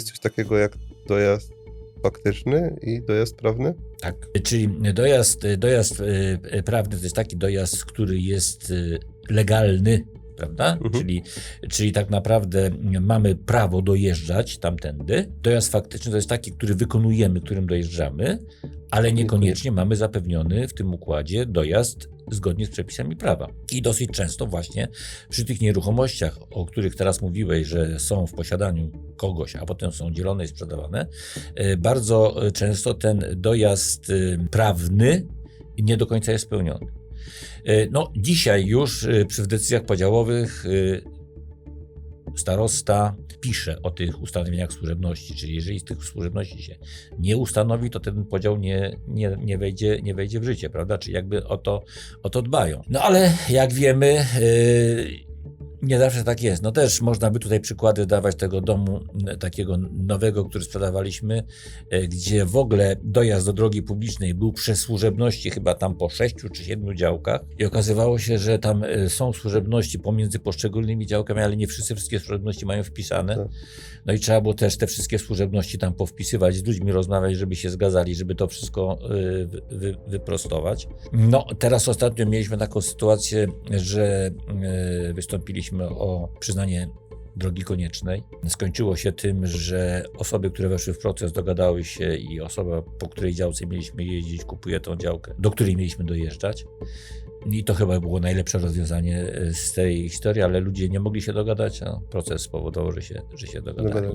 jest coś takiego jak dojazd faktyczny i dojazd prawny? Tak. Czyli dojazd, dojazd e, prawny to jest taki dojazd, który jest e, legalny, prawda? Mhm. Czyli, czyli tak naprawdę mamy prawo dojeżdżać tamtędy. Dojazd faktyczny to jest taki, który wykonujemy, którym dojeżdżamy, ale niekoniecznie mamy zapewniony w tym układzie dojazd zgodnie z przepisami prawa. I dosyć często właśnie przy tych nieruchomościach, o których teraz mówiłeś, że są w posiadaniu kogoś, a potem są dzielone i sprzedawane, e, bardzo e, często ten dojazd e, prawny nie do końca jest spełniony. No, dzisiaj już przy decyzjach podziałowych starosta pisze o tych ustanowieniach służebności, czyli jeżeli z tych służebności się nie ustanowi, to ten podział nie, nie, nie, wejdzie, nie wejdzie w życie, prawda? Czyli jakby o to, o to dbają. No ale jak wiemy, yy, nie zawsze tak jest. No też można by tutaj przykłady dawać tego domu m, takiego nowego, który sprzedawaliśmy, e, gdzie w ogóle dojazd do drogi publicznej był przez służebności chyba tam po sześciu czy siedmiu działkach i okazywało się, że tam e, są służebności pomiędzy poszczególnymi działkami, ale nie wszyscy wszystkie służebności mają wpisane. Tak. No i trzeba było też te wszystkie służebności tam powpisywać, z ludźmi rozmawiać, żeby się zgadzali, żeby to wszystko wy, wy, wyprostować. No, teraz ostatnio mieliśmy taką sytuację, że y, wystąpiliśmy o przyznanie drogi koniecznej. Skończyło się tym, że osoby, które weszły w proces, dogadały się i osoba, po której działce mieliśmy jeździć, kupuje tą działkę, do której mieliśmy dojeżdżać. I to chyba było najlepsze rozwiązanie y, z tej historii, ale ludzie nie mogli się dogadać, a proces spowodował, że się, że się. Dogadali.